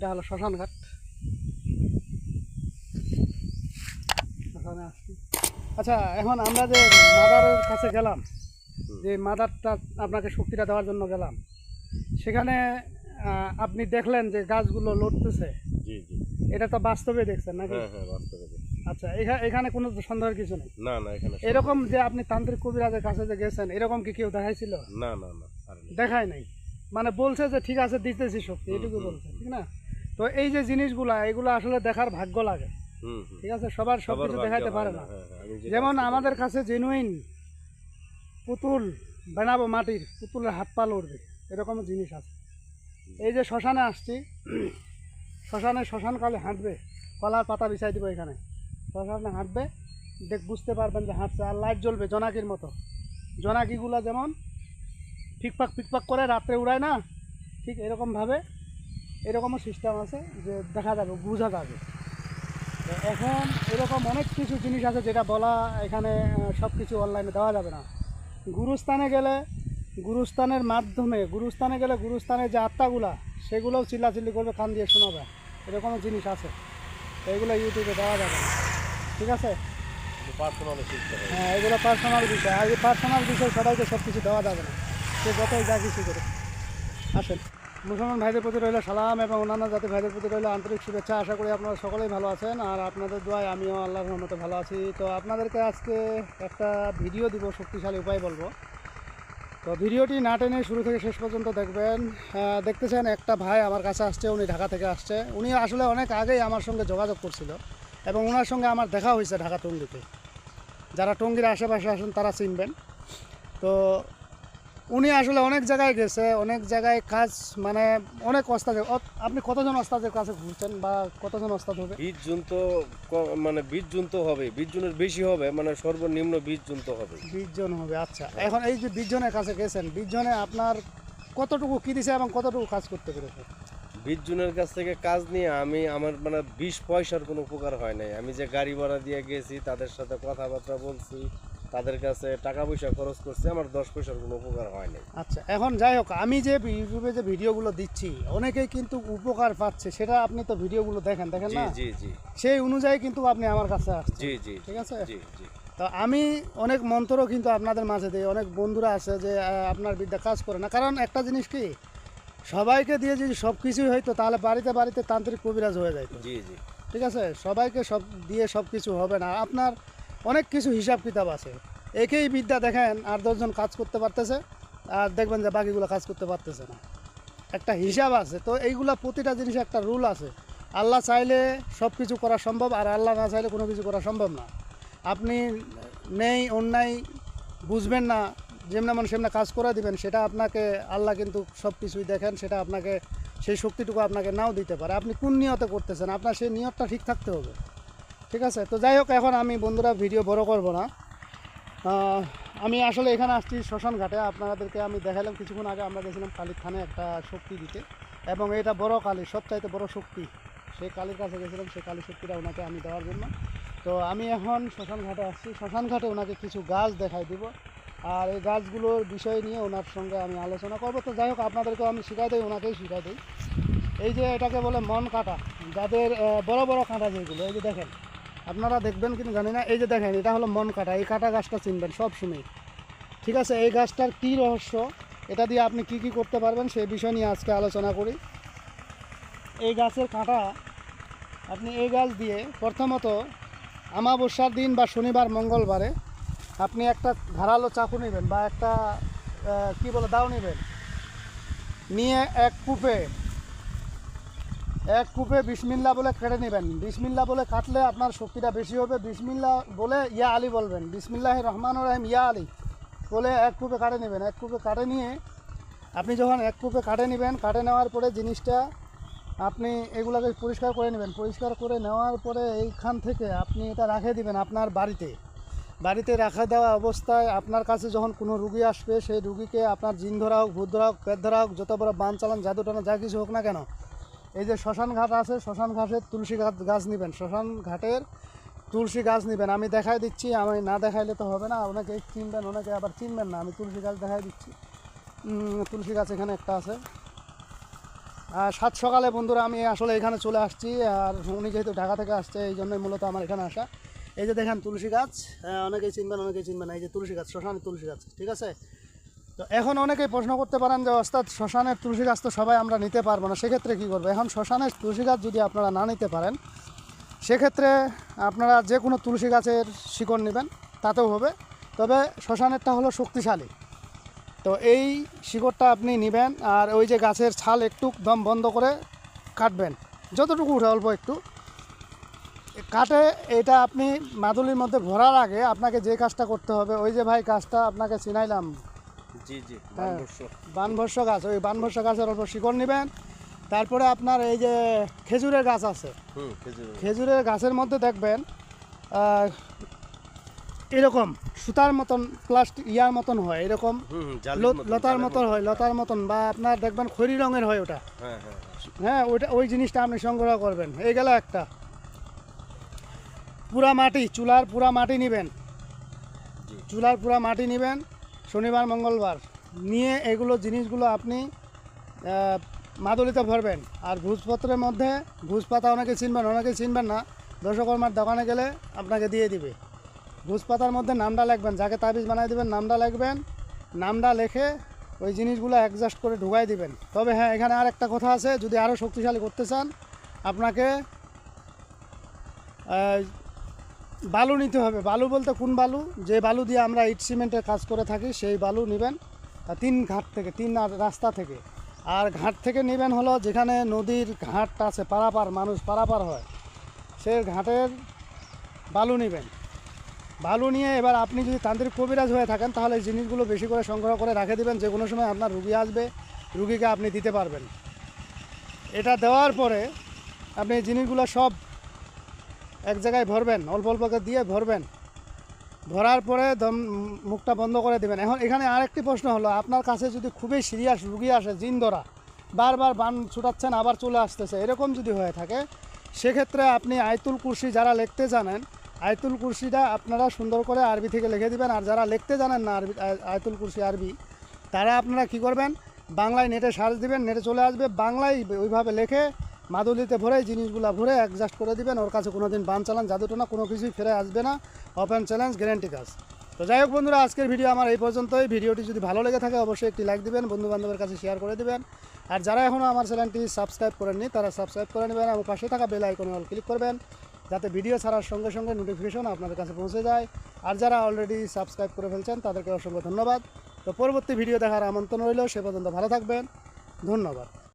এটা হলো শ্মশান ঘাট শ্মশানে আসছি। আচ্ছা এখন আমরা যে মাদারের কাছে গেলাম যে মাদারটা আপনাকে শক্তিটা দেওয়ার জন্য গেলাম সেখানে আপনি দেখলেন যে গাছগুলো লড়তেছে। এটা তো বাস্তবে দেখছেন নাকি? হ্যাঁ হ্যাঁ। আচ্ছা এখানে কোনো সন্দেহের কিছু নেই? না না এখানে এরকম যে আপনি তান্ত্রিক কবিরাজের কাছে যে গেছেন এরকম কি কেউ দেখাইছিল? না না না দেখায় নাই। মানে বলছে যে ঠিক আছে দিতেছি শক্তি এটুকু বলছে ঠিক না? তো এই যে জিনিসগুলা এগুলো আসলে দেখার ভাগ্য লাগে। ঠিক আছে? সবার সব কিছু দেখাইতে পারে না, হ্যাঁ, হ্যাঁ, যেমন আমাদের কাছে জেনুইন পুতুল বানাবো মাটির পুতুলের হাত পা লড়বে এরকম জিনিস আছে। এই যে শ্মশানে আসছি শ্মশানে শ্মশানকালে হাঁটবে কলার পাতা বিছাই দিব এখানে। শ্মশানে হাঁটবে দেখ বুঝতে পারবেন যে হাঁটছে আর লাইট জ্বলবে জোনাকির মতো। জোনাকিগুলো যেমন ফিকপাক ফিকপাক করে রাত্রে উড়ায় না ঠিক এরকমভাবে এরকমও সিস্টেম আছে যে দেখা যাবে বোঝা যাবে। এখন এরকম অনেক কিছু জিনিস আছে যেটা বলা এখানে সব কিছু অনলাইনে দেওয়া যাবে না। গুরুস্থানে গেলে গুরুস্থানের মাধ্যমে গুরুস্থানে গেলে গুরুস্থানের যে আত্মাগুলা সেগুলোও চিল্লাচিল্লি করবে কান দিয়ে শোনাবে। এরকমও জিনিস আছে। এগুলো ইউটিউবে দেওয়া যাবে না। ঠিক আছে? হ্যাঁ এগুলো পার্সোনাল বিষয়। আর এই পার্সোনাল বিষয় সবাইকে সব কিছু দেওয়া যাবে না সে যতই যা কিছু করে আসেন। মুসলমান ভাইদের প্রতি রইল সালাম এবং অন্যান্য জাতি ভাইদের প্রতি রইল আন্তরিক শুভেচ্ছা। আশা করি আপনারা সকলেই ভালো আছেন আর আপনাদের দোয়ায় আমিও আল্লাহর রহমতে ভালো আছি। তো আপনাদেরকে আজকে একটা ভিডিও দিব, শক্তিশালী উপায় বলব। তো ভিডিওটি না টেনে শুরু থেকে শেষ পর্যন্ত দেখবেন। দেখতেছেন একটা ভাই আমার কাছে আসছে, উনি ঢাকা থেকে আসছে। উনি আসলে অনেক আগেই আমার সঙ্গে যোগাযোগ করছিল এবং ওনার সঙ্গে আমার দেখা হয়েছে ঢাকা টঙ্গিতে। যারা টঙ্গির আশেপাশে আসেন তারা চিনবেন। তো উনি আসলে অনেক জায়গায় গেছে অনেক জায়গায় কাজ মানে অনেক ওস্তাদের অত- আপনি কতজন ওস্তাদের কাছে ঘুরছেন বা কতজন ওস্তাদ হবে? বীজ জুন তো মানে বীজ জুন তো হবে। বীজ জুনের বেশি হবে মানে সর্বনিম্ন বীজ জুন তো হবে। বিশ জন হবে আচ্ছা। এখন এই যে বিশ জনের কাছে গেছেন বিশ জনে আপনার কতটুকু কী দিছে এবং কতটুকু কাজ করতে পেরেছে? বীজ জুনের কাছ থেকে কাজ নিয়ে আমি আমার মানে বিশ পয়সার কোনো উপকার হয় নাই। আমি যে গাড়ি ভাড়া দিয়ে গেছি তাদের সাথে কথাবার্তা বলছি তাদের কাছে টাকা পয়সা খরচ করছি আমার দশ পয়সার কোনো উপকার হয়নি আচ্ছা এখন যাই হোক আমি যে ইউটিউবে যে ভিডিওগুলো দিচ্ছি অনেকেই কিন্তু উপকার পাচ্ছে সেটা আপনি তো ভিডিওগুলো দেখেন দেখেন না? জি জি। সেই অনুযায়ী কিন্তু আপনি আমার কাছে আসছেন জি জি ঠিক আছে? জি জি। তো আমি অনেক মন্ত্রও কিন্তু আপনাদের মাঝে দিই অনেক বন্ধুরা আছে যে আপনার বিদ্যা কাজ করে না। কারণ একটা জিনিস কি সবাইকে দিয়ে যদি সব কিছুই হইতো তাহলে বাড়িতে বাড়িতে তান্ত্রিক কবিরাজ হয়ে যাইতো। জি জি। ঠিক আছে? সবাইকে সব দিয়ে সব কিছু হবে না। আপনার অনেক কিছু হিসাব কিতাব আছে। একেই বিদ্যা দেখেন আর দশজন কাজ করতে পারতেছে আর দেখবেন যে বাকিগুলো কাজ করতে পারতেছে না। একটা হিসাব আছে, তো এইগুলা প্রতিটা জিনিস একটা রুল আছে। আল্লাহ চাইলে সব কিছু করা সম্ভব আর আল্লাহ না চাইলে কোনো কিছু করা সম্ভব না। আপনি নেই, অন্যায় বুঝবেন না, যেমন মন সেমন কাজ করে দিবেন, সেটা আপনাকে, আল্লাহ কিন্তু সব কিছুই দেখেন, সেটা আপনাকে, সেই শক্তিটুকু আপনাকে নাও দিতে পারে। আপনি কোন নিয়তে করতেছেন? আপনার সেই নিয়তটা ঠিক থাকতে হবে। ঠিক আছে? তো যাই হোক, এখন আমি বন্ধুরা ভিডিও বড় করব না। আমি আসলে এখানে আসছি শ্মশান ঘাটে। আপনাদেরকে আমি দেখালাম কিছুক্ষণ আগে আমরা গেছিলাম কালীর থানে একটা শক্তি দিতে। এবং এটা বড় কালী, সবচাইতে বড় শক্তি। সেই কালীর কাছে গেছিলাম সেই কালী শক্তিটা ওনাকে আমি দেওয়ার জন্য। তো আমি এখন শ্মশান ঘাটে আসছি। শ্মশান ঘাটে ওনাকে কিছু গাছ দেখাই দিব। আর এই গাছগুলোর বিষয় নিয়ে ওনার সঙ্গে আমি আলোচনা করব। তো যাই হোক, আপনাদেরকেও আমি শিখাই দিই, ওনাকেই শিখাই দিই। এই যে এটাকে বলে মন কাটা। যাদের বড় বড় কাঁটা যেগুলো, এই যে দেখেন। আপনারা দেখবেন কিন্তু জানি না, এই যে দেখেন, এটা হলো মন কাটা, এই কাটা গাছটা চিনবেন, সব সময় ঠিক আছে, এই গাছটার কী রহস্য? এটা দিয়ে আপনি কি কি করতে পারবেন সেই বিষয় নিয়ে আজকে আলোচনা করি। এই গাছের কাঁটা, আপনি এই গাছ দিয়ে প্রথমত আমাবস্যার দিন বা শনিবার, মঙ্গলবারে আপনি একটা ধারালো চাকু নেবেন বা একটা কি বলে, দাও নেবেন। নিয়ে এক কূপে এক কূপে বিসমিল্লা বলে কেটে নেবেন। বিসমিল্লা বলে কাটলে আপনার শক্তিটা বেশি হবে। বিসমিল্লা বলে ইয়া আলী বলবেন। বিসমিল্লাহ রহমান রহিম, ইয়া আলী বলে এক কূপে কাটে নেবেন। এক কূপে কাটে নিয়ে আপনি যখন এক কূপে কাটে নেবেন, কাটে নেওয়ার পরে জিনিসটা আপনি এগুলোকে পরিষ্কার করে নেবেন। পরিষ্কার করে নেওয়ার পরে এইখান থেকে আপনি এটা রাখে দিবেন আপনার বাড়িতে। বাড়িতে রাখা দেওয়া অবস্থায় আপনার কাছে যখন কোনো রুগী আসবে, সেই রুগীকে আপনার জিন ধরা হোক ভূত ধরা হোক পেট ধরা হোক, যত বড় বান চালান জাদু টানা যা কিছু হোক না কেন এই যে শ্মশান ঘাট আছে, শ্মশান ঘাটের তুলসী গাছ গাছ নেবেন। শ্মশান ঘাটের তুলসী গাছ নেবেন। আমি দেখাই দিচ্ছি, আমি না দেখাইলে তো হবে না। অনেকে চিনবেন, অনেকে আবার চিনবেন না। আমি তুলসী গাছ দেখাই দিচ্ছি। তুলসী গাছ এখানে একটা আছে। আর সাত সকালে বন্ধুরা, আমি আসলে এখানে চলে আসছি। আর উনি যেহেতু ঢাকা থেকে আসছে, এই জন্যই মূলত আমার এখানে আসা। এই যে দেখেন তুলসী গাছ। অনেকেই চিনবেন অনেকেই চিনবেন এই যে তুলসী গাছ, শ্মশানের তুলসী গাছ, ঠিক আছে? তো এখন অনেকেই প্রশ্ন করতে পারেন যে অস্তাদ শ্মশানের তুলসী গাছ তো সবাই আমরা নিতে পারব না। সেক্ষেত্রে কী করব? এখন শ্মশানের তুলসী গাছ যদি আপনারা না নিতে পারেন, সেক্ষেত্রে আপনারা যে কোনো তুলসী গাছের শিকড় নেবেন, তাতেও হবে। তবে শ্মশানেরটা হলো শক্তিশালী। তো এই শিকড়টা আপনি নেবেন আর ওই যে গাছের ছাল একটু দম বন্ধ করে কাটবেন। যতটুকু উঠে, অল্প একটু। কাটে, এটা আপনি মাদুলির মধ্যে ভরার আগে আপনাকে যে কাজটা করতে হবে, ওই যে ভাই কাজটা আপনাকে চিনাইলাম। জি জি হ্যাঁ। বানভস্য গাছ ওই বানভস্য গাছের অল্প শিকড় নেবেন। তারপরে আপনার এই যে খেজুরের গাছ আছে খেজুরের গাছের মধ্যে দেখবেন এরকম সুতার মতন প্লাস্টিক ইয়ার মতন হয় এরকম লতার মতন হয় লতার মতন বা আপনার দেখবেন খড়ি রঙের হয় ওটা। হ্যাঁ হ্যাঁ হ্যাঁ। হ্যাঁ ওইটা ওই জিনিসটা আপনি সংগ্রহ করবেন। এই গেল একটা। পুরা মাটি চুলার পুরা মাটি নেবেন। চুলার পুরা মাটি নেবেন। শনিবার, মঙ্গলবার, নিয়ে এগুলো জিনিসগুলো আপনি মাদুলিতে ভরবেন। আর ভুজপত্রের মধ্যে ভুজ পাতা অনেকে চিনবেন অনেকে চিনবেন না। দশকর্মার দোকানে গেলে আপনাকে দিয়ে দিবে। ভুজ পাতার মধ্যে নামটা লিখবেন, যাকে তাবিজ বানাই দিবেন নামটা লিখবেন। নামটা লেখে ওই জিনিসগুলো অ্যাডজাস্ট করে ঢুকাই দিবেন। তবে হ্যাঁ এখানে আর একটা কথা আছে, যদি আরও শক্তিশালী করতে চান, আপনাকে বালু নিতে হবে। বালু বলতে কোন বালু? যে বালু দিয়ে আমরা ইট সিমেন্টের কাজ করে থাকি, সেই বালু নেবেন তিন ঘাট থেকে, তিন রাস্তা থেকে। আর ঘাট থেকে নেবেন হলো যেখানে নদীর ঘাট আছে, পারাপার, মানুষ পারাপার হয় সেই ঘাটের বালু নেবেন। বালু নিয়ে এবার আপনি যদি তান্ত্রিক কবিরাজ হয়ে থাকেন, তাহলে জিনিসগুলো বেশি করে সংগ্রহ করে রেখে দেবেন, যে কোনো সময় আপনার রুগী আসবে, রুগীকে আপনি দিতে পারবেন। এটা দেওয়ার পরে আপনি জিনিসগুলো সব এক জায়গায় ভরবেন, অল্প অল্প করে দিয়ে ভরবেন। ভরার পরে দম, মুখটা বন্ধ করে দেবেন। এখন এখানে আরেকটি প্রশ্ন হলো, আপনার কাছে যদি খুবই সিরিয়াস রুগী আসে, জিন ধরা, বারবার বান ছুটাচ্ছেন, আবার চলে আসতেছে, এরকম যদি হয়ে থাকে, সেক্ষেত্রে আপনি আয়তুল কুরসি যারা লিখতে জানেন, আয়তুল কুরসিটা আপনারা সুন্দর করে আরবি থেকে লিখে দিবেন, আর যারা লিখতে জানেন না আরবি আয়- আয়তুল কুরসি আরবি, তারা আপনারা কি করবেন, বাংলায় নেটে সার্চ দিবেন, নেটে চলে আসবে, বাংলায় ওইভাবে লেখে মাদুলিতে ভরে জিনিসগুলো ভরে অ্যাডজাস্ট করে দিবেন, ওর কাছে কোনো দিন বান চালান জাদুটোনা কোনো কিছুই ফিরে আসবে না। ওপেন চ্যালেঞ্জ গ্যারেন্টি কাজ। তো যাই হোক বন্ধুরা, আজকের ভিডিও আমার এই পর্যন্তই। ভিডিওটি যদি ভালো লেগে থাকে, অবশ্যই একটি লাইক দিবেন বন্ধু বান্ধবের কাছে শেয়ার করে দিবেন। আর যারা এখনও আমার চ্যানেলটি সাবস্ক্রাইব করেননি, তারা সাবস্ক্রাইব করে নেবেন এবং পাশে থাকা বেল আইকনে অল ক্লিক করবেন, যাতে ভিডিও ছাড়ার সঙ্গে সঙ্গে নোটিফিকেশন আপনাদের কাছে পৌঁছে যায়। আর যারা অলরেডি সাবস্ক্রাইব করে ফেলছেন, তাদেরকে অসংখ্য ধন্যবাদ। তো পরবর্তী ভিডিও দেখার আমন্ত্রণ রইল, সে পর্যন্ত ভালো থাকবেন। ধন্যবাদ।